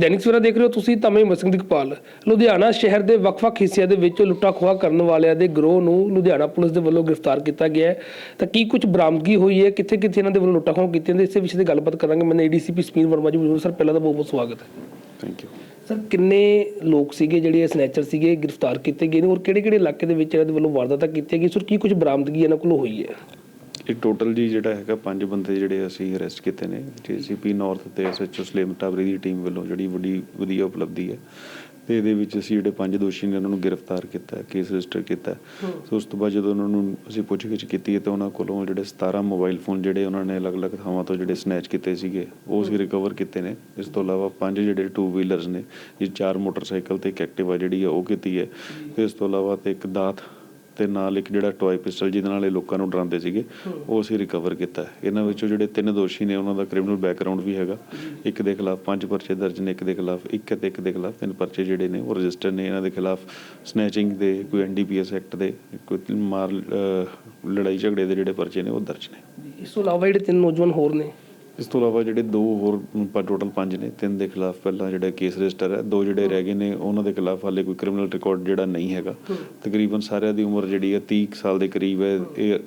ਦੈਨਿਕ ਸਵੇਰਾ ਦੇਖ ਰਹੇ ਹੋ ਤੁਸੀਂ ਤਾਂ ਮੈਂ ਮਸਿੰਘ ਦੀਪਾਲ ਲੁਧਿਆਣਾ ਸ਼ਹਿਰ ਦੇ ਵੱਖ-ਵੱਖ ਹਿੱਸਿਆਂ ਦੇ ਵਿੱਚ ਲੁੱਟਾ ਖੋਹਾ ਕਰਨ ਵਾਲਿਆਂ ਦੇ ਗਰੋਹ ਨੂੰ ਲੁਧਿਆਣਾ ਪੁਲਿਸ ਦੇ ਵੱਲੋਂ ਗ੍ਰਿਫਤਾਰ ਕੀਤਾ ਗਿਆ ਹੈ। ਤਾਂ ਕੀ ਕੁਝ ਬਰਾਮਦਗੀ ਹੋਈ ਹੈ? ਕਿੱਥੇ ਕਿੱਥੇ ਇਹਨਾਂ ਦੇ ਵੱਲੋਂ ਲੁੱਟਾ ਖੋਹ ਕੀਤੀਆਂ ਨੇ ਇਸੇ ਵਿਸ਼ੇ ਤੇ ਗੱਲਬਾਤ ਕਰਾਂਗੇ। ਮੈਂ ਏਡੀਸੀਪੀ ਸਮੀਰ ਵਰਮਾ ਜੀ ਸਰ ਪਹਿਲਾਂ ਤਾਂ ਬਹੁਤ ਬਹੁਤ ਸਵਾਗਤ ਹੈ। ਥੈਂਕ ਯੂ ਸਰ ਕਿੰਨੇ ਲੋਕ ਸੀਗੇ ਜਿਹੜੇ ਸਨੈਚਰ ਸੀਗੇ ਗ੍ਰਿਫਤਾਰ ਕੀਤੇ ਗਏ ਨੇ? ਔਰ ਕਿਹੜੇ-ਕਿਹੜੇ ਇਲਾਕੇ ਦੇ ਵਿੱਚ ਇਹਨਾਂ ਦੇ ਵੱਲੋਂ ਵਾਰਦਾਤਾਂ ਕੀਤੀਆਂ ਗਈਆਂ? ਸਰ ਕੀ ਕੁਝ ਬਰਾਮਦਗੀ ਇਹਨਾਂ ਕੋਲੋਂ ਹੋਈ ਹੈ? ਇਹ ਟੋਟਲ ਜੀ ਜਿਹੜਾ ਹੈਗਾ ਪੰਜ ਬੰਦੇ ਜਿਹੜੇ ਅਸੀਂ ਅਰੈਸਟ ਕੀਤੇ ਨੇ। ਜੀਸੀਪੀ ਨਾਰਥ ਤੇ ਐਸਐਚਓ ਸਲੇਮ ਟਾਬਰੀ ਦੀ ਟੀਮ ਵੱਲੋਂ ਜਿਹੜੀ ਵੱਡੀ ਵਧੀਆ ਉਪਲਬਧੀ ਹੈ। ਤੇ ਇਹਦੇ ਵਿੱਚ ਅਸੀਂ ਜਿਹੜੇ ਪੰਜ ਦੋਸ਼ੀ ਨੇ ਉਹਨਾਂ ਨੂੰ ਗ੍ਰਿਫਤਾਰ ਕੀਤਾ ਕੇਸ ਰਜਿਸਟਰ ਕੀਤਾ। ਸੋ ਉਸ ਤੋਂ ਬਾਅਦ ਜਦੋਂ ਉਹਨਾਂ ਨੂੰ ਅਸੀਂ ਪੁੱਛਗਿੱਛ ਕੀਤੀ ਹੈ ਤਾਂ ਉਹਨਾਂ ਕੋਲੋਂ ਜਿਹੜੇ 17 ਮੋਬਾਈਲ ਫੋਨ ਜਿਹੜੇ ਉਹਨਾਂ ਨੇ ਅਲੱਗ-ਅਲੱਗ ਥਾਵਾਂ ਤੋਂ ਜਿਹੜੇ ਸਨੈਚ ਕੀਤੇ ਸੀਗੇ ਉਹ ਅਸੀਂ ਰਿਕਵਰ ਕੀਤੇ ਨੇ। ਇਸ ਤੋਂ ਇਲਾਵਾ ਪੰਜ ਜਿਹੜੇ ਟੂ ਵੀਲਰਸ ਨੇ ਇਹ ਚਾਰ ਮੋਟਰਸਾਈਕਲ ਤੇ ਇੱਕ ਐਕਟਿਵਾ ਜਿਹੜੀ ਹੈ ਉਹ ਕੀਤੀ ਹੈ। ਤੇ ਇਸ ਤੋਂ ਇਲਾਵਾ ਤੇ ਇੱਕ ਦਾਤ ਤੇ ਨਾਲ ਇੱਕ ਜਿਹੜਾ ਟੌਏ ਪਿਸਟਲ ਜਿਹਦੇ ਨਾਲ ਇਹ ਲੋਕਾਂ ਨੂੰ ਡਰਾਉਂਦੇ ਸੀਗੇ ਉਹ ਅਸੀਂ ਰਿਕਵਰ ਕੀਤਾ। ਹੈ। ਇਹਨਾਂ ਵਿੱਚੋਂ ਜਿਹੜੇ ਤਿੰਨ ਦੋਸ਼ੀ ਨੇ ਉਹਨਾਂ ਦਾ ਕ੍ਰਿਮੀਨਲ ਬੈਕਗ੍ਰਾਉਂਡ ਵੀ ਹੈਗਾ। ਇੱਕ ਦੇ ਖਿਲਾਫ ਪੰਜ ਪਰਚੇ ਦਰਜ ਨੇ ਇੱਕ ਦੇ ਖਿਲਾਫ ਇੱਕ ਤੇ ਇੱਕ ਦੇ ਖਿਲਾਫ ਤਿੰਨ ਪਰਚੇ ਜਿਹੜੇ ਨੇ ਉਹ ਰਜਿਸਟਰ ਨੇ। ਇਹਨਾਂ ਦੇ ਖਿਲਾਫ ਸਨੈਚਿੰਗ ਦੇ ਕੋਈ ਐਨਡੀਪੀਐਸ ਐਕਟ ਦੇ ਕੋਈ ਮਾਰ ਅਹ, ਲੜਾਈ ਝਗੜੇ ਦੇ ਜਿਹੜੇ ਪਰਚੇ ਨੇ ਉਹ ਦਰਜ ਨੇ। ਇਸ ਤੋਂ ਇਲਾਵਾ ਜਿਹੜੇ ਤਿੰਨ ਨੌਜਵਾਨ ਹੋਰ ਨੇ ਇਸ ਤੋਂ ਇਲਾਵਾ ਜਿਹੜੇ ਦੋ ਹੋਰ ਟੋਟਲ ਪੰਜ ਨੇ ਤਿੰਨ ਦੇ ਖਿਲਾਫ ਪਹਿਲਾਂ ਜਿਹੜਾ ਕੇਸ ਰਜਿਸਟਰ ਹੈ ਦੋ ਜਿਹੜੇ ਰਹਿ ਗਏ ਨੇ ਉਹਨਾਂ ਦੇ ਖਿਲਾਫ ਹਾਲੇ ਕੋਈ ਕ੍ਰਿਮੀਨਲ ਰਿਕਾਰਡ ਜਿਹੜਾ ਨਹੀਂ ਹੈਗਾ। ਤਕਰੀਬਨ ਸਾਰਿਆਂ ਦੀ ਉਮਰ ਜਿਹੜੀ ਹੈ 30 ਕੁ ਸਾਲ ਦੇ ਕਰੀਬ ਹੈ। ਇਹ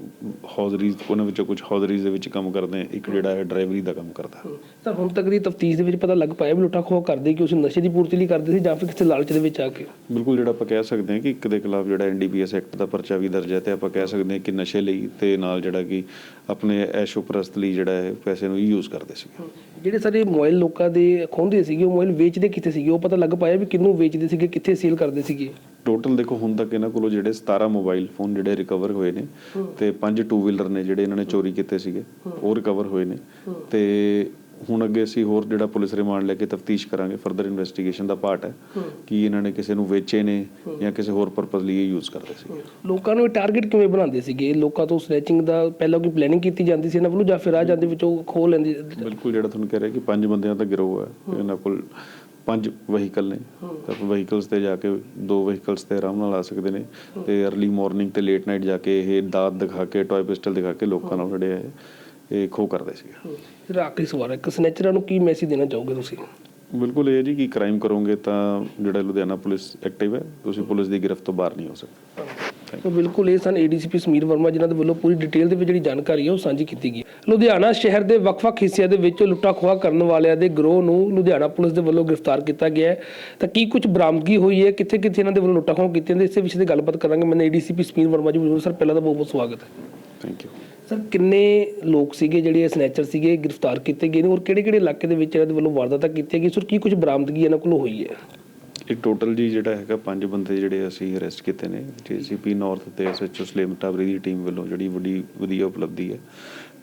ਹੌਜ਼ਰੀਜ਼ ਉਹਨਾਂ ਵਿੱਚੋਂ ਕੁਝ ਹੌਜ਼ਰੀਜ਼ ਦੇ ਵਿੱਚ ਕੰਮ ਕਰਦੇ ਇੱਕ ਜਿਹੜਾ ਹੈ ਡਰਾਈਵਰੀ ਦਾ ਕੰਮ ਕਰਦਾ। ਸਰ ਹੁਣ ਤੱਕ ਦੀ ਤਫਤੀਸ਼ ਦੇ ਵਿੱਚ ਪਤਾ ਲੱਗ ਪਾਇਆ ਵੀ ਲੁੱਟਾ ਖੋਹ ਕਰਦੇ ਕਿ ਉਸ ਨਸ਼ੇ ਦੀ ਪੂਰਤੀ ਲਈ ਕਰਦੇ ਸੀ ਜਾਂ ਫਿਰ ਕਿਸੇ ਲਾਲਚ ਦੇ ਵਿੱਚ ਆ ਕੇ। ਬਿਲਕੁਲ ਜਿਹੜਾ ਆਪਾਂ ਕਹਿ ਸਕਦੇ ਹਾਂ ਕਿ ਇੱਕ ਦੇ ਖਿਲਾਫ ਜਿਹੜਾ ਐਨਡੀਪੀਐਸ ਐਕਟ ਦਾ ਪਰਚਾ ਵੀ ਦਰਜ ਹੈ ਤੇ ਆਪਾਂ ਕਹਿ ਸਕਦੇ ਹਾਂ ਕਿ ਨਸ਼ੇ ਲਈ ਤੇ ਨਾਲ ਜਿਹੜਾ ਕਿ ਆਪਣੇ ਐਸ਼ੋ ਪ੍ਰਸਤ ਲਈ ਜਿਹੜਾ ਹੈ ਪੈਸੇ ਨੂੰ ਯੂਜ਼ ਕਰਦੇ ਸੀਗੇ। ਜਿਹੜੇ ਸਾਰੇ ਮੋਬਾਈਲ ਲੋਕਾਂ ਦੇ ਖੋਹਦੇ ਸੀਗੇ ਉਹ ਮੋਬਾਈਲ ਵੇਚਦੇ ਕਿੱਥੇ ਸੀਗੇ? ਉਹ ਪਤਾ ਲੱਗ ਪਾਇਆ ਵੀ ਕਿਹਨੂੰ ਵੇਚਦੇ ਸੀਗੇ ਕਿੱਥੇ ਸੇਲ ਕਰਦੇ ਸੀਗੇ? ਟੋਟਲ ਦੇਖੋ ਹੁਣ ਤੱਕ ਇਹਨਾਂ ਕੋਲੋਂ ਜਿਹੜੇ 17 ਮੋਬਾਈਲ ਫੋਨ ਜਿਹੜੇ ਰਿਕਵਰ ਹੋਏ ਨੇ ਤੇ ਪੰਜ ਟੂ ਵੀਲਰ ਨੇ ਜਿਹੜੇ ਇਹਨਾਂ ਨੇ ਚੋਰੀ ਕੀਤੇ ਸੀਗੇ ਉਹ ਰਿਕਵਰ ਹੋਏ ਨੇ ਤੇ ਹੁਣ ਅੱਗੇ ਅਸੀਂ ਹੋਰ ਜਿਹੜਾ ਪੁਲਿਸ ਰਿਮਾਂਡ ਲੈ ਕੇ ਤਫਤੀਸ਼ ਕਰਾਂਗੇ ਫਰਦਰ ਇਨਵੈਸਟੀਗੇਸ਼ਨ ਦਾ ਪਾਰਟ ਹੈ ਕਿ ਇਹਨਾਂ ਨੇ ਕਿਸੇ ਨੂੰ ਵੇਚੇ ਨੇ ਜਾਂ ਕਿਸੇ ਹੋਰ ਪਰਪਸ ਲਈ ਯੂਜ਼ ਕਰਦੇ ਸੀ। ਲੋਕਾਂ ਨੂੰ ਟਾਰਗੇਟ ਕਿਵੇਂ ਬਣਾਉਂਦੇ ਸੀਗੇ? ਲੋਕਾਂ ਤੋਂ ਸਨੈਚਿੰਗ ਦਾ ਪਹਿਲਾਂ ਕੋਈ ਪਲੈਨਿੰਗ ਕੀਤੀ ਜਾਂਦੀ ਸੀ ਇਹਨਾਂ ਵੱਲੋਂ ਜਾਂ ਫਿਰ ਆ ਜਾਂਦੇ ਵਿੱਚੋਂ ਖੋਹ ਲੈਂਦੇ? ਬਿਲਕੁਲ ਜਿਹੜਾ ਤੁਹਾਨੂੰ ਕਹਿ ਰਿਹਾ ਕਿ ਪੰਜ ਬੰਦਿਆਂ ਦਾ ਗਿਰੋਹ ਹੈ। ਇਹਨਾਂ ਕੋਲ ਪੰਜ ਵਹੀਕਲ ਨੇ। ਤਾਂ ਵਹੀਕਲਸ ਤੇ ਜਾ ਕੇ ਦੋ ਵਹੀਕਲਸ ਤੇ ਆਰਾਮ ਨਾਲ ਆ ਸਕਦੇ ਨੇ ਤੇ अर्ਲੀ ਮਾਰਨਿੰਗ ਤੇ ਲੇਟ ਨਾਈਟ ਜਾ ਕੇ ਇਹ ਦਾਤ ਦਿਖਾ ਕੇ ਟੌਏ ਪਿਸਟਲ ਦਿਖਾ ਕੇ ਲੋਕਾਂ ਨਾਲ ਜਿਹੜੇ ਹੈ ਇਹ ਖੋ ਕਰਦੇ ਸੀਗੇ। ਆਖਰੀ ਸਵਾਲ ਹੈ ਕਿ ਸਨੈਚਰਾਂ ਨੂੰ ਕੀ ਮੈਸੇਜ ਦੇਣਾ ਚਾਹੋਗੇ ਤੁਸੀਂ? ਬਿਲਕੁਲ ਇਹ ਜੀ ਕਿ ਕ੍ਰਾਈਮ ਕਰੋਗੇ ਤਾਂ ਜਿਹੜਾ ਲੁਧਿਆਣਾ ਪੁਲਿਸ ਐਕਟਿਵ ਹੈ ਤੁਸੀਂ ਪੁਲਿਸ ਦੀ ਗ੍ਰਿਫਤ ਤੋਂ ਬਾਹਰ ਨਹੀਂ ਹੋ ਸਕਦੇ। ਤਾਂ ਬਿਲਕੁਲ ਇਹ ਸਨ ਏਡੀਸੀਪੀ ਸਮੀਰ ਵਰਮਾ ਜਿਨ੍ਹਾਂ ਦੇ ਵੱਲੋਂ ਪੂਰੀ ਡਿਟੇਲ ਦੇ ਵਿੱਚ ਜਿਹੜੀ ਜਾਣਕਾਰੀ ਹੈ ਉਹ ਸਾਂਝੀ ਕੀਤੀ ਗਈ। ਲੁਧਿਆਣਾ ਸ਼ਹਿਰ ਦੇ ਵੱਖ-ਵੱਖ ਹਿੱਸਿਆਂ ਦੇ ਵਿੱਚ ਲੁੱਟਾ ਖੋਹਾ ਕਰਨ ਵਾਲਿਆਂ ਦੇ ਗਰੋਹ ਨੂੰ ਲੁਧਿਆਣਾ ਪੁਲਿਸ ਦੇ ਵੱਲੋਂ ਗ੍ਰਿਫਤਾਰ ਕੀਤਾ ਗਿਆ ਹੈ। ਤਾਂ ਕੀ ਕੁਝ ਬਰਾਮਦਗੀ ਹੋਈ ਹੈ? ਕਿੱਥੇ ਕਿੱਥੇ ਇਹਨਾਂ ਦੇ ਵੱਲੋਂ ਲੁੱਟਾ ਖੋਹ ਕੀਤੀਆਂ ਨੇ ਇਸੇ ਵਿਸ਼ੇ ਤੇ ਗੱਲਬਾਤ ਕਰਾਂਗੇ। ਮੈਂ ਏਡੀਸੀਪੀ ਸਮੀਰ ਵਰਮਾ ਜੀ ਮੌਜੂਦ ਸਰ ਪਹਿਲਾਂ ਤਾਂ ਬਹੁਤ ਬਹੁਤ ਸਵਾਗਤ ਹੈ। ਥੈਂਕ ਯੂ ਸਰ ਕਿੰਨੇ ਲੋਕ ਸੀਗੇ ਜਿਹੜੇ ਸਨੈਚਰ ਸੀਗੇ ਗ੍ਰਿਫਤਾਰ ਕੀਤੇ ਗਏ ਨੇ ਔਰ ਕਿਹੜੇ-ਕਿਹੜੇ ਇਲਾਕੇ ਦੇ ਵਿੱਚ ਇਹਨਾਂ ਦੇ ਵੱਲੋਂ ਵਾਰਦਾਤਾਂ ਕੀਤੀਆਂ ਗਈਆਂ? ਸਰ ਕੀ ਕੁਝ ਬਰਾਮਦਗੀ ਇਹਨਾਂ ਕੋਲੋਂ ਹੋਈ ਹੈ? ਇਹ ਟੋਟਲ ਜੀ ਜਿਹੜਾ ਹੈਗਾ ਪੰਜ ਬੰਦੇ ਜਿਹੜੇ ਅਸੀਂ ਅਰੈਸਟ ਕੀਤੇ ਨੇ। ਜੀਸੀਪੀ ਨਾਰਥ ਤੇ ਐਸਐਚਓ ਸਲੇਮ ਟਾਬਰੀ ਦੀ ਟੀਮ ਵੱਲੋਂ ਜਿਹੜੀ ਵੱਡੀ ਵਧੀਆ ਉਪਲਬਧੀ ਹੈ।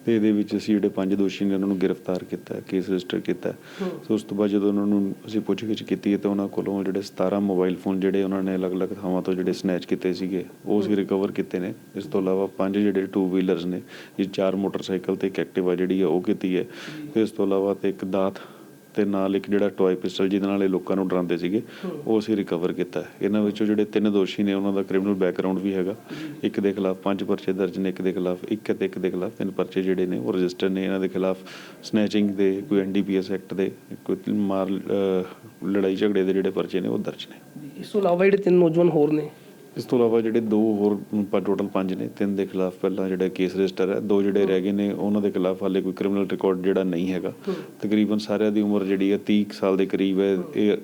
ਤੇ ਇਹਦੇ ਵਿੱਚ ਅਸੀਂ ਜਿਹੜੇ ਪੰਜ ਦੋਸ਼ੀ ਨੇ ਉਹਨਾਂ ਨੂੰ ਗ੍ਰਿਫਤਾਰ ਕੀਤਾ ਕੇਸ ਰਜਿਸਟਰ ਕੀਤਾ। ਸੋ ਉਸ ਤੋਂ ਬਾਅਦ ਜਦੋਂ ਉਹਨਾਂ ਨੂੰ ਅਸੀਂ ਪੁੱਛਗਿੱਛ ਕੀਤੀ ਤਾਂ ਉਹਨਾਂ ਕੋਲੋਂ ਜਿਹੜੇ 17 ਮੋਬਾਈਲ ਫੋਨ ਜਿਹੜੇ ਉਹਨਾਂ ਨੇ ਅਲੱਗ-ਅਲੱਗ ਥਾਵਾਂ ਤੋਂ ਜਿਹੜੇ ਸਨੈਚ ਕੀਤੇ ਸੀਗੇ ਉਹ ਅਸੀਂ ਰਿਕਵਰ ਕੀਤੇ ਨੇ। ਇਸ ਤੋਂ ਇਲਾਵਾ ਪੰਜ ਜਿਹੜੇ ਟੂ ਵੀਲਰਸ ਨੇ ਇਹ ਚਾਰ ਮੋਟਰਸਾਈਕਲ ਤੇ ਇੱਕ ਐਕਟਿਵਾ ਜਿਹੜੀ ਹੈ ਉਹ ਕੀਤੀ ਹੈ। ਤੇ ਇਸ ਤੋਂ ਇਲਾਵਾ ਤੇ ਇੱਕ ਦਾਤ ਤੇ ਨਾਲ ਇੱਕ ਜਿਹੜਾ ਟੌਏ ਪਿਸਟਲ ਜਿਹਦੇ ਨਾਲ ਇਹ ਲੋਕਾਂ ਨੂੰ ਡਰਾਉਂਦੇ ਸੀਗੇ ਉਹ ਅਸੀਂ ਰਿਕਵਰ ਕੀਤਾ। ਹੈ। ਇਹਨਾਂ ਵਿੱਚੋਂ ਜਿਹੜੇ ਤਿੰਨ ਦੋਸ਼ੀ ਨੇ ਉਹਨਾਂ ਦਾ ਕ੍ਰਿਮੀਨਲ ਬੈਕਗ੍ਰਾਉਂਡ ਵੀ ਹੈਗਾ। ਇੱਕ ਦੇ ਖਿਲਾਫ ਪੰਜ ਪਰਚੇ ਦਰਜ ਨੇ ਇੱਕ ਦੇ ਖਿਲਾਫ ਇੱਕ ਤੇ ਇੱਕ ਦੇ ਖਿਲਾਫ ਤਿੰਨ ਪਰਚੇ ਜਿਹੜੇ ਨੇ ਉਹ ਰਜਿਸਟਰ ਨੇ। ਇਹਨਾਂ ਦੇ ਖਿਲਾਫ ਸਨੈਚਿੰਗ ਦੇ ਕੋਈ ਐਨਡੀਪੀਐਸ ਐਕਟ ਦੇ ਕੋਈ ਮਾਰ ਅਹ, ਲੜਾਈ ਝਗੜੇ ਦੇ ਜਿਹੜੇ ਪਰਚੇ ਨੇ ਉਹ ਦਰਜ ਨੇ। ਇਸ ਤੋਂ ਇਲਾਵਾ ਜਿਹੜੇ ਤਿੰਨ ਨੌਜਵਾਨ ਹੋਰ ਨੇ ਇਸ ਤੋਂ ਇਲਾਵਾ ਜਿਹੜੇ ਦੋ ਹੋਰ ਟੋਟਲ ਪੰਜ ਨੇ ਤਿੰਨ ਦੇ ਖਿਲਾਫ ਪਹਿਲਾਂ ਜਿਹੜਾ ਕੇਸ ਰਜਿਸਟਰ ਹੈ ਦੋ ਜਿਹੜੇ ਰਹਿ ਗਏ ਨੇ ਉਹਨਾਂ ਦੇ ਖਿਲਾਫ ਹਾਲੇ ਕੋਈ ਕ੍ਰਿਮੀਨਲ ਰਿਕਾਰਡ ਜਿਹੜਾ ਨਹੀਂ ਹੈਗਾ। ਤਕਰੀਬਨ ਸਾਰਿਆਂ ਦੀ ਉਮਰ ਜਿਹੜੀ ਹੈ 30 ਕੁ ਸਾਲ ਦੇ ਕਰੀਬ ਹੈ। ਇਹ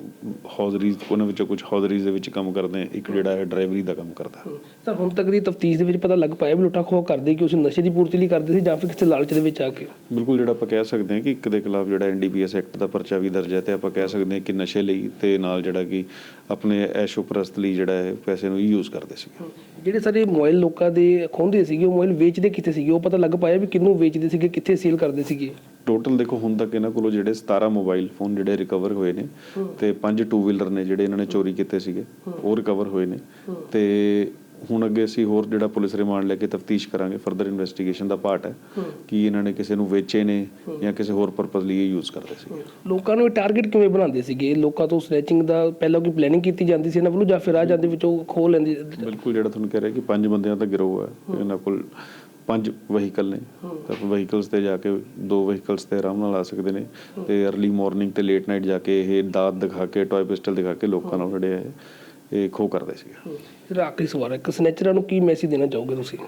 ਹੌਜ਼ਰੀਜ਼ ਉਹਨਾਂ ਵਿੱਚੋਂ ਕੁਝ ਹੌਜ਼ਰੀਜ਼ ਦੇ ਵਿੱਚ ਕੰਮ ਕਰਦੇ ਆ ਇੱਕ ਜਿਹੜਾ ਹੈ ਡਰਾਈਵਰੀ ਦਾ ਕੰਮ ਕਰਦਾ। ਸਰ ਹੁਣ ਤੱਕ ਦੀ ਤਫਤੀਸ਼ ਦੇ ਵਿੱਚ ਪਤਾ ਲੱਗ ਪਾਇਆ ਵੀ ਲੁੱਟਾ ਖੋਹ ਕਰਦੇ ਕਿ ਉਸ ਨਸ਼ੇ ਦੀ ਪੂਰਤੀ ਲਈ ਕਰਦੇ ਸੀ ਜਾਂ ਫਿਰ ਕਿਸੇ ਲਾਲਚ ਦੇ ਵਿੱਚ ਆ ਕੇ। ਬਿਲਕੁਲ ਜਿਹੜਾ ਆਪਾਂ ਕਹਿ ਸਕਦੇ ਹਾਂ ਕਿ ਇੱਕ ਦੇ ਖਿਲਾਫ ਜਿਹੜਾ ਐਨਡੀਪੀਐਸ ਐਕਟ ਦਾ ਪਰਚਾ ਵੀ ਦਰਜ ਹੈ ਤੇ ਆਪਾਂ ਕਹਿ ਸਕਦੇ ਹਾਂ ਕਿ ਨਸ਼ੇ ਲਈ ਤੇ ਨਾਲ ਜਿਹੜਾ ਕਿ ਆਪਣੇ ਐਸ਼ੋ ਪ੍ਰਸਤ ਲਈ ਜਿਹੜਾ ਹੈ ਪੈਸੇ ਨੂੰ ਯੂਜ਼ ਕਰਦੇ ਸੀਗੇ। ਜਿਹੜੇ ਸਾਰੇ ਮੋਬਾਈਲ ਲੋਕਾਂ ਦੇ ਖੋਹਦੇ ਸੀਗੇ ਉਹ ਮੋਬਾਈਲ ਵੇਚਦੇ ਕਿੱਥੇ ਸੀਗੇ? ਉਹ ਪਤਾ ਲੱਗ ਪਾਇਆ ਵੀ ਕਿਹਨੂੰ ਵੇਚਦੇ ਸੀਗੇ ਕਿੱਥੇ ਸੇਲ ਕਰਦੇ ਸੀਗੇ? ਟੋਟਲ ਦੇਖੋ ਹੁਣ ਤੱਕ ਇਹਨਾਂ ਕੋਲੋਂ ਜਿਹੜੇ 17 ਮੋਬਾਈਲ ਫੋਨ ਜਿਹੜੇ ਰਿਕਵਰ ਹੋਏ ਨੇ ਤੇ ਪੰਜ ਟੂ ਵੀਲਰ ਨੇ ਜਿਹੜੇ ਇਹਨਾਂ ਨੇ ਚੋਰੀ ਕੀਤੇ ਸੀਗੇ ਉਹ ਰਿਕਵਰ ਹੋਏ ਨੇ। ਤੇ ਹੁਣ ਅੱਗੇ ਅਸੀਂ ਹੋਰ ਜਿਹੜਾ ਪੁਲਿਸ ਰਿਮਾਂਡ ਲੈ ਕੇ ਤਫਤੀਸ਼ ਕਰਾਂਗੇ ਫਰਦਰ ਇਨਵੈਸਟੀਗੇਸ਼ਨ ਦਾ ਪਾਰਟ ਹੈ ਕਿ ਇਹਨਾਂ ਨੇ ਕਿਸੇ ਨੂੰ ਵੇਚੇ ਨੇ ਜਾਂ ਕਿਸੇ ਹੋਰ ਪਰਪਸ ਲਈ ਇਹ ਯੂਜ਼ ਕਰਦੇ ਸੀ। ਲੋਕਾਂ ਨੂੰ ਟਾਰਗੇਟ ਕਿਵੇਂ ਬਣਾਉਂਦੇ ਸੀਗੇ? ਲੋਕਾਂ ਤੋਂ ਸਨੈਚਿੰਗ ਦਾ ਪਹਿਲਾਂ ਕੋਈ ਪਲੈਨਿੰਗ ਕੀਤੀ ਜਾਂਦੀ ਸੀ ਇਹਨਾਂ ਵੱਲੋਂ ਜਾਂ ਫਿਰ ਆ ਜਾਂਦੇ ਵਿੱਚੋਂ ਖੋਹ ਲੈਂਦੇ ਬਿਲਕੁਲ ਜਿਹੜਾ ਤੁਹਾਨੂੰ ਕਹਿ ਰਿਹਾ ਕਿ ਪੰਜ ਬੰਦਿਆਂ ਦਾ ਗਿਰੋਹ ਹੈ ਇਹਨਾਂ ਕੋਲ ਪੰਜ ਵਹੀਕਲ ਨੇ। ਤਾਂ ਵਹੀਕਲਸ ਤੇ ਜਾ ਕੇ ਦੋ ਵਹੀਕਲਸ ਤੇ ਆਰਾਮ ਨਾਲ ਆ ਸਕਦੇ ਨੇ ਤੇ अर्ਲੀ ਮਾਰਨਿੰਗ ਤੇ ਲੇਟ ਨਾਈਟ ਜਾ ਕੇ ਇਹ ਦਾਤ ਦਿਖਾ ਕੇ ਟੌਏ ਪਿਸਟਲ ਦਿਖਾ ਕੇ ਲੋਕਾਂ ਨਾਲ ਜਿਹੜੇ ਇਹ ਇਹ ਖੋ ਕਰਦੇ ਸੀਗੇ। ਫਿਰ ਆਖਰੀ ਸਵਾਲ ਹੈ ਕਿ ਸਨੈਚਰਾਂ ਨੂੰ ਕੀ ਮੈਸੇਜ ਦੇਣਾ ਚਾਹੋਗੇ ਤੁਸੀਂ?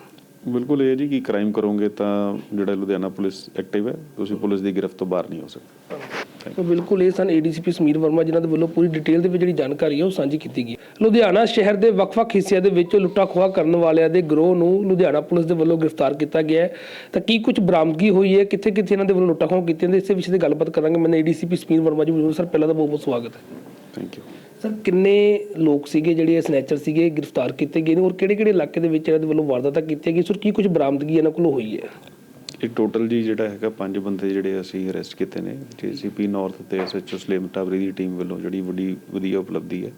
ਬਿਲਕੁਲ ਇਹ ਜੀ ਕਿ ਕ੍ਰਾਈਮ ਕਰੋਗੇ ਤਾਂ ਜਿਹੜਾ ਲੁਧਿਆਣਾ ਪੁਲਿਸ ਐਕਟਿਵ ਹੈ ਤੁਸੀਂ ਪੁਲਿਸ ਦੀ ਗ੍ਰਿਫਤ ਤੋਂ ਬਾਹਰ ਨਹੀਂ ਹੋ ਸਕਦੇ। ਤਾਂ ਬਿਲਕੁਲ ਇਹ ਸਨ ਏਡੀਸੀਪੀ ਸਮੀਰ ਵਰਮਾ ਜਿਨ੍ਹਾਂ ਦੇ ਵੱਲੋਂ ਪੂਰੀ ਡਿਟੇਲ ਦੇ ਵਿੱਚ ਜਿਹੜੀ ਜਾਣਕਾਰੀ ਹੈ ਉਹ ਸਾਂਝੀ ਕੀਤੀ ਗਈ ਲੁਧਿਆਣਾ ਸ਼ਹਿਰ ਦੇ ਵੱਖ-ਵੱਖ ਹਿੱਸਿਆਂ ਦੇ ਵਿੱਚ ਲੁੱਟਾ ਖੋਹਾ ਕਰਨ ਵਾਲਿਆਂ ਦੇ ਗਰੋਹ ਨੂੰ ਲੁਧਿਆਣਾ ਪੁਲਿਸ ਦੇ ਵੱਲੋਂ ਗ੍ਰਿਫਤਾਰ ਕੀਤਾ ਗਿਆ ਹੈ। ਤਾਂ ਕੀ ਕੁਝ ਬਰਾਮਦਗੀ ਹੋਈ ਹੈ? ਕਿੱਥੇ ਕਿੱਥੇ ਇਹਨਾਂ ਦੇ ਵੱਲੋਂ ਲੁੱਟਾ ਖੋਹ ਕੀਤੀਆਂ ਨੇ? ਇਸੇ ਵਿਸ਼ੇ ਤੇ ਗੱਲਬਾਤ ਕਰਾਂਗੇ। ਮੈਂ ਏਡੀਸੀਪੀ ਸਮੀਰ ਵਰਮਾ ਜੀ ਸਰ ਪਹਿਲਾਂ ਤਾਂ ਬਹੁਤ ਬਹੁਤ ਸਵਾਗਤ ਹੈ। ਥੈਂਕ ਯੂ ਸਰ, ਕਿੰਨੇ ਲੋਕ ਸੀਗੇ ਜਿਹੜੇ ਸਨੈਚਰ ਸੀਗੇ, ਗ੍ਰਿਫਤਾਰ ਕੀਤੇ ਗਏ ਨੇ ਔਰ ਕਿਹੜੇ-ਕਿਹੜੇ ਇਲਾਕੇ ਦੇ ਵਿੱਚ ਇਹਨਾਂ ਦੇ ਵੱਲੋਂ ਵਾਰਦਾਤਾਂ ਕੀਤੀਆਂ ਗਈਆਂ? ਸਰ, ਕੀ ਕੁਝ ਬਰਾਮਦਗੀ ਇਹਨਾਂ ਕੋਲੋਂ ਹੋਈ ਹੈ? ਇਹ ਟੋਟਲ ਜੀ ਜਿਹੜਾ ਹੈਗਾ, ਪੰਜ ਬੰਦੇ ਜਿਹੜੇ ਅਸੀਂ ਅਰੈਸਟ ਕੀਤੇ ਨੇ ਜੀਸੀਪੀ ਨਾਰਥ ਤੇ ਐਸਐਚਓ ਸਲੇਮ ਟਾਬਰੀ ਦੀ ਟੀਮ ਵੱਲੋਂ ਜਿਹੜੀ ਵੱਡੀ, ਵਧੀਆ ਉਪਲਬਧੀ ਹੈ।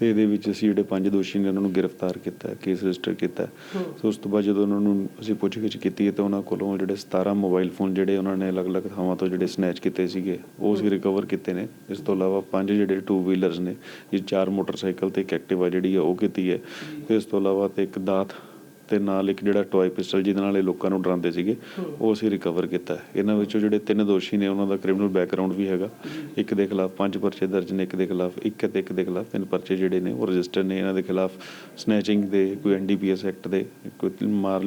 ਤੇ ਇਹਦੇ ਵਿੱਚ ਅਸੀਂ ਜਿਹੜੇ ਪੰਜ ਦੋਸ਼ੀ ਨੇ ਉਹਨਾਂ ਨੂੰ ਗ੍ਰਿਫਤਾਰ ਕੀਤਾ ਕੇਸ ਰਜਿਸਟਰ ਕੀਤਾ। ਸੋ ਉਸ ਤੋਂ ਬਾਅਦ ਜਦੋਂ ਉਹਨਾਂ ਨੂੰ ਅਸੀਂ ਪੁੱਛਗਿੱਛ ਕੀਤੀ ਤੇ ਉਹਨਾਂ ਕੋਲੋਂ ਜਿਹੜੇ 17 ਮੋਬਾਈਲ ਫੋਨ ਜਿਹੜੇ ਉਹਨਾਂ ਨੇ ਅਲੱਗ-ਅਲੱਗ ਥਾਵਾਂ ਤੋਂ ਜਿਹੜੇ ਸਨੈਚ ਕੀਤੇ ਸੀਗੇ ਉਹ ਅਸੀਂ ਰਿਕਵਰ ਕੀਤੇ ਨੇ। ਇਸ ਤੋਂ ਇਲਾਵਾ ਪੰਜ ਜਿਹੜੇ ਟੂ ਵੀਲਰਸ ਨੇ ਇਹ ਚਾਰ ਮੋਟਰਸਾਈਕਲ ਤੇ ਇੱਕ ਐਕਟਿਵਾ ਜਿਹੜੀ ਆ ਉਹ ਕੀਤੀ ਹੈ। ਤੇ ਇਸ ਤੋਂ ਇਲਾਵਾ ਤੇ ਇੱਕ ਦਾਤ ਤੇ ਨਾਲ ਇੱਕ ਜਿਹੜਾ ਟੋਏ ਪਿਸਟਲ ਜਿਹਦੇ ਨਾਲ ਇਹ ਲੋਕਾਂ ਨੂੰ ਡਰਾਉਂਦੇ ਸੀਗੇ, ਉਹ ਅਸੀਂ ਰਿਕਵਰ ਕੀਤਾ। ਇਹਨਾਂ ਵਿੱਚੋਂ ਜਿਹੜੇ ਤਿੰਨ ਦੋਸ਼ੀ ਨੇ, ਉਹਨਾਂ ਦਾ ਕ੍ਰਿਮੀਨਲ ਬੈਕਗ੍ਰਾਉਂਡ ਵੀ ਹੈਗਾ। ਇੱਕ ਦੇ ਖਿਲਾਫ ਪੰਜ ਪਰਚੇ ਦਰਜ ਨੇ, ਇੱਕ ਦੇ ਖਿਲਾਫ ਇੱਕ ਅਤੇ ਇੱਕ ਦੇ ਖਿਲਾਫ ਤਿੰਨ ਪਰਚੇ ਜਿਹੜੇ ਨੇ, ਉਹ ਰਜਿਸਟਰ ਨੇ। ਇਹਨਾਂ ਦੇ ਖਿਲਾਫ ਸਨੈਚਿੰਗ ਦੇ, ਕੋਈ ਐਨਡੀਪੀਐਸ ਐਕਟ ਦੇ, ਕੋਈ ਮਾਰ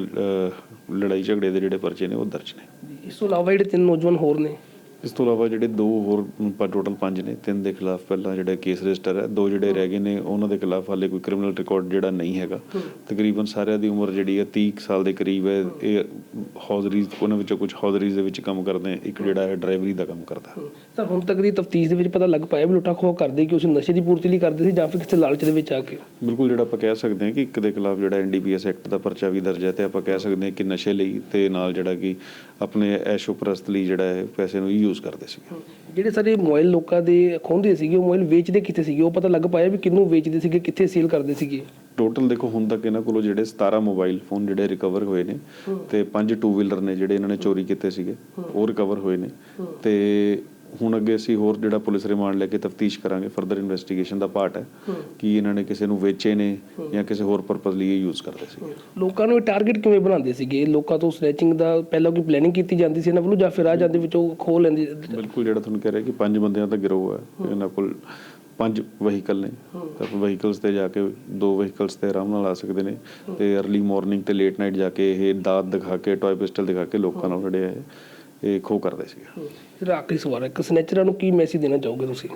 ਲੜਾਈ ਝਗੜੇ ਦੇ ਜਿਹੜੇ ਪਰਚੇ ਨੇ, ਉਹ ਦਰਜ ਨੇ। ਇਸ ਤੋਂ ਇਲਾਵਾ ਜਿਹੜੇ ਤਿੰਨ ਨੌਜਵਾਨ ਹੋਰ ਨੇ ਇਸ ਤੋਂ ਇਲਾਵਾ ਜਿਹੜੇ ਦੋ ਹੋਰ ਟੋਟਲ ਪੰਜ ਨੇ ਤਿੰਨ ਦੇ ਖਿਲਾਫ ਪਹਿਲਾਂ ਜਿਹੜਾ ਕੇਸ ਰਜਿਸਟਰ ਹੈ ਦੋ ਜਿਹੜੇ ਰਹਿ ਗਏ ਨੇ ਉਹਨਾਂ ਦੇ ਖਿਲਾਫ ਹਾਲੇ ਕੋਈ ਕ੍ਰਿਮੀਨਲ ਰਿਕਾਰਡ ਜਿਹੜਾ ਨਹੀਂ ਹੈਗਾ। ਤਕਰੀਬਨ ਸਾਰਿਆਂ ਦੀ ਉਮਰ ਜਿਹੜੀ ਹੈ 30 ਕੁ ਸਾਲ ਦੇ ਕਰੀਬ ਹੈ। ਇਹ ਹੌਜ਼ਰੀਜ਼ ਉਹਨਾਂ ਵਿੱਚੋਂ ਕੁਝ ਹੌਜ਼ਰੀਜ਼ ਦੇ ਵਿੱਚ ਕੰਮ ਕਰਦੇ ਇੱਕ ਜਿਹੜਾ ਹੈ ਡਰਾਈਵਰੀ ਦਾ ਕੰਮ ਕਰਦਾ। ਸਰ ਹੁਣ ਤੱਕ ਦੀ ਤਫਤੀਸ਼ ਦੇ ਵਿੱਚ ਪਤਾ ਲੱਗ ਪਾਇਆ ਵੀ ਲੁੱਟਾ ਖੋਹ ਕਰਦੇ ਕਿ ਉਸ ਨਸ਼ੇ ਦੀ ਪੂਰਤੀ ਲਈ ਕਰਦੇ ਸੀ ਜਾਂ ਫਿਰ ਕਿਸੇ ਲਾਲਚ ਦੇ ਵਿੱਚ ਆ ਕੇ। ਬਿਲਕੁਲ ਜਿਹੜਾ ਆਪਾਂ ਕਹਿ ਸਕਦੇ ਹਾਂ ਕਿ ਇੱਕ ਦੇ ਖਿਲਾਫ ਜਿਹੜਾ ਐਨਡੀਪੀਐਸ ਐਕਟ ਦਾ ਪਰਚਾ ਵੀ ਦਰਜ ਹੈ ਤੇ ਆਪਾਂ ਕਹਿ ਸਕਦੇ ਹਾਂ ਕਿ ਨਸ਼ੇ ਲਈ ਤੇ ਨਾਲ ਜਿਹੜਾ ਕਿ ਆਪਣੇ ਐਸ਼ੋਪ੍ਰਸਤ ਲਈ ਜਿਹੜਾ ਹੈ ਪੈਸੇ ਨੂੰ ਯੂਜ਼ ਕਰਦੇ ਸੀਗੇ। ਜਿਹੜੇ ਸਾਰੇ ਮੋਬਾਈਲ ਲੋਕਾਂ ਦੇ ਖੋਹਦੇ ਸੀਗੇ ਉਹ ਮੋਬਾਈਲ ਵੇਚਦੇ ਕਿੱਥੇ ਸੀਗੇ? ਉਹ ਪਤਾ ਲੱਗ ਪਾਇਆ ਵੀ ਕਿਹਨੂੰ ਵੇਚਦੇ ਸੀਗੇ ਕਿੱਥੇ ਸੇਲ ਕਰਦੇ ਸੀਗੇ? ਟੋਟਲ ਦੇਖੋ ਹੁਣ ਤੱਕ ਇਹਨਾਂ ਕੋਲੋਂ ਜਿਹੜੇ 17 ਮੋਬਾਈਲ ਫੋਨ ਜਿਹੜੇ ਰਿਕਵਰ ਹੋਏ ਨੇ ਤੇ ਪੰਜ ਟੂ ਵੀਲਰ ਨੇ ਜਿਹੜੇ ਇਹਨਾਂ ਨੇ ਚੋਰੀ ਕੀਤੇ ਸੀਗੇ ਉਹ ਰਿਕਵਰ ਹੋਏ ਨੇ ਤੇ ਹੁਣ ਅੱਗੇ ਅਸੀਂ ਹੋਰ ਜਿਹੜਾ ਪੁਲਿਸ ਰਿਮਾਂਡ ਲੈ ਕੇ ਤਫਤੀਸ਼ ਕਰਾਂਗੇ ਫਰਦਰ ਇਨਵੈਸਟੀਗੇਸ਼ਨ ਦਾ ਪਾਰਟ ਹੈ ਕਿ ਇਹਨਾਂ ਨੇ ਕਿਸੇ ਨੂੰ ਵੇਚੇ ਨੇ ਜਾਂ ਕਿਸੇ ਹੋਰ ਪਰਪਸ ਲਈ ਇਹ ਯੂਜ਼ ਕਰਦੇ ਸੀਗੇ ਲੋਕਾਂ ਨੂੰ ਟਾਰਗੇਟ ਕਿਵੇਂ ਬਣਾਉਂਦੇ ਸੀਗੇ? ਲੋਕਾਂ ਤੋਂ ਸਨੈਚਿੰਗ ਦਾ ਪਹਿਲਾਂ ਕੋਈ ਪਲੈਨਿੰਗ ਕੀਤੀ ਜਾਂਦੀ ਸੀ ਇਹਨਾਂ ਵੱਲੋਂ ਜਾਂ ਫਿਰ ਆ ਜਾਂਦੇ ਵਿੱਚੋਂ ਖੋਹ ਲੈਂਦੇ ਬਿਲਕੁਲ ਜਿਹੜਾ ਤੁਹਾਨੂੰ ਕਹਿ ਰਿਹਾ ਕਿ ਪੰਜ ਬੰਦਿਆਂ ਦਾ ਗਿਰੋਹ ਹੈ ਇਹਨਾਂ ਕੋਲ ਪੰਜ ਵਹੀਕਲ ਨੇ। ਤਾਂ ਵਹੀਕਲਸ ਤੇ ਜਾ ਕੇ ਦੋ ਵਹੀਕਲਸ ਤੇ ਆਰਾਮ ਨਾਲ ਆ ਸਕਦੇ ਨੇ ਤੇ अर्ਲੀ ਮਾਰਨਿੰਗ ਤੇ ਲੇਟ ਨਾਈਟ ਜਾ ਕੇ ਇਹ ਦਾਤ ਦਿਖਾ ਕੇ ਟੌਏ ਪਿਸਟਲ ਦਿਖਾ ਕੇ ਲੋਕਾਂ ਨਾਲ ਜਿਹੜੇ ਇਹ ਖੋ ਕਰਦੇ ਸੀਗੇ। ਫਿਰ ਆਖਰੀ ਸਵਾਲ ਹੈ ਕਿ ਸਨੈਚਰਾਂ ਨੂੰ ਕੀ ਮੈਸੇਜ ਦੇਣਾ ਚਾਹੋਗੇ ਤੁਸੀਂ?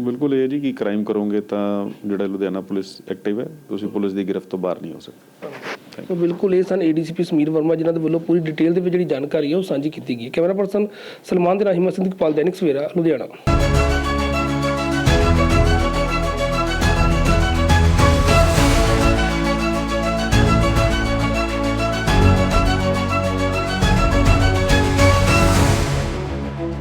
ਬਿਲਕੁਲ ਇਹ ਜੀ ਕਿ ਕ੍ਰਾਈਮ ਕਰੋਗੇ ਤਾਂ ਜਿਹੜਾ ਲੁਧਿਆਣਾ ਪੁਲਿਸ ਐਕਟਿਵ ਹੈ ਤੁਸੀਂ ਪੁਲਿਸ ਦੀ ਗ੍ਰਿਫਤ ਤੋਂ ਬਾਹਰ ਨਹੀਂ ਹੋ ਸਕਦੇ। ਤਾਂ ਬਿਲਕੁਲ ਇਹ ਸਨ ਏਡੀਸੀਪੀ ਸਮੀਰ ਵਰਮਾ ਜਿਨ੍ਹਾਂ ਦੇ ਵੱਲੋਂ ਪੂਰੀ ਡਿਟੇਲ ਦੇ ਵਿੱਚ ਜਿਹੜੀ ਜਾਣਕਾਰੀ ਹੈ ਉਹ ਸਾਂਝੀ ਕੀਤੀ ਗਈ ਹੈ। ਕੈਮਰਾ ਪਰਸਨ ਸਲਮਾਨ ਦੇ ਰਾਹੀਂ ਮਸੰਦ ਇਕਬਾਲ ਦੈਨਿਕ ਸਵੇਰਾ ਲੁਧਿਆਣਾ।